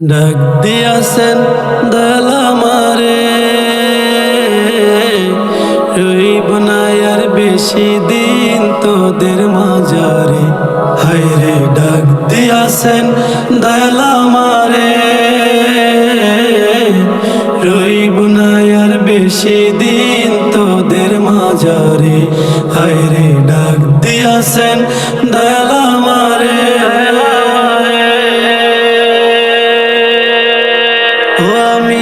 ডাক দিয়াছেন দয়ালামারে রইব না আর বেশি দিন তোদের মাঝারে। হায়রে ডাক দিয়াছেন দয়ালামারে রইব না আর বেশি দিন তোদের মাঝারে। হায়রে ডাক দিয়াছেন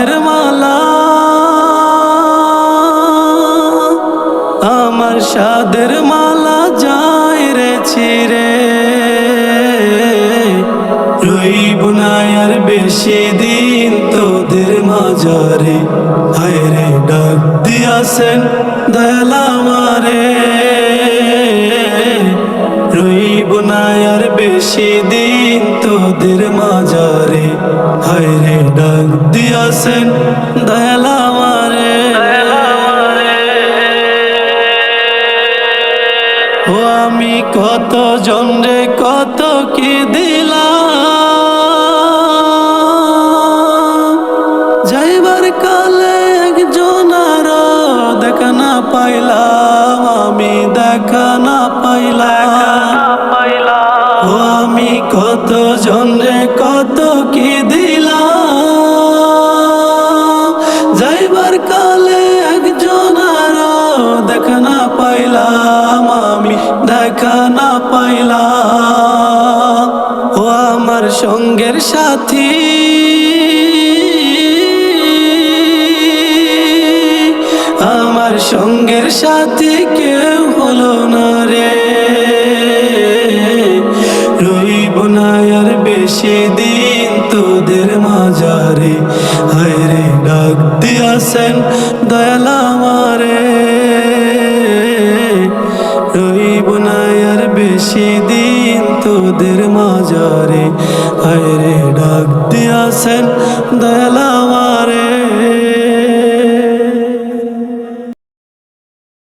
সাদের মালা। আমার সাদের মালা যাই রে ছিরে রইব না আর বেশি দিন তোদের মাঝারে। হায় রে, ডাক দিয়াছেন দয়ালামারে না আর বেশি দিন তোদের রে দিয়াছেন দয়ালামারে ও আমি কত জনরে কত কি দিলাম? যাইবার কালে একজন আর দেখা না পাইলাম, আমি দেখা না পাইলাম। ও আমি কত জনরে কত কি দিলাম? যাইবার কালে একজন আর দেখা না পাইলাম আমি, দেখা না পাইলাম। ও আমার সঙ্গের সাথী। আমার সঙ্গের সাথী কেউ হলো না রে। রইব না আর বেশি দিন তোদের মাঝারে। দিয়াছেন দয়ালামারে রইব আর বেশি দিন তোদের মাজারে আয়রে ডাক দিয়াছেন দয়ালা